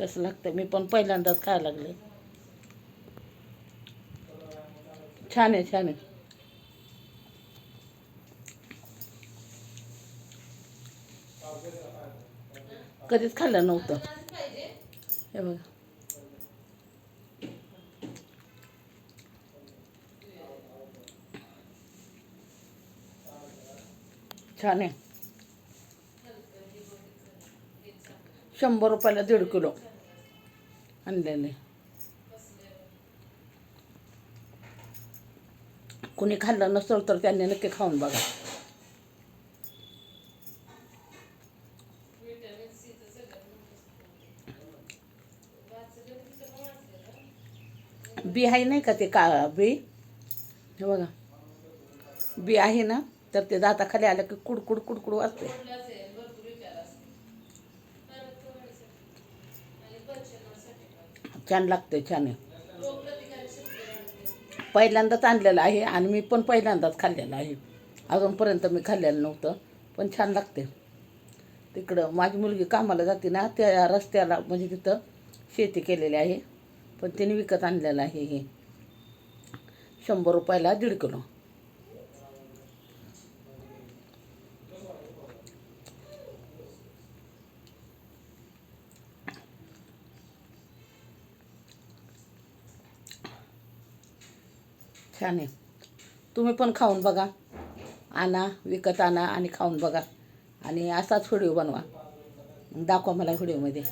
तसं लागतं. मी पण पहिल्यांदाच खायला लागले. छान आहे छान आहे. कधीच खाल्लं नव्हतं. हे बघा. छान आहे. शंभर रुपयाला दीड किलो आणलेले. कुणी खाल्लं नसेल तर त्यांनी नक्की खाऊन बघा. बी आहे नाही का ते का बी? हे बघा. बी आहे ना तर ते दाताखाली आलं की कुडकुड कुडकुड वाजते. छान लागते छान पहिल्यांदाच आणलेलं आहे आणि मी पण पहिल्यांदाच खाल्लेलं आहे. अजूनपर्यंत मी खाल्लेलं नव्हतं पण छान लागते तिकडं माझी मुलगी कामाला जाते ना त्या रस्त्याला म्हणजे तिथं शेती केलेली आहे पण तिने विकत आणलेलं आहे हे. शंभर रुपयाला दीड किलो. छान आहे तुम्ही पण खाऊन बघा. आणा विकत आणा आणि खाऊन बघा. आणि असाच व्हिडिओ बनवा. दाखवा मला व्हिडिओमध्ये.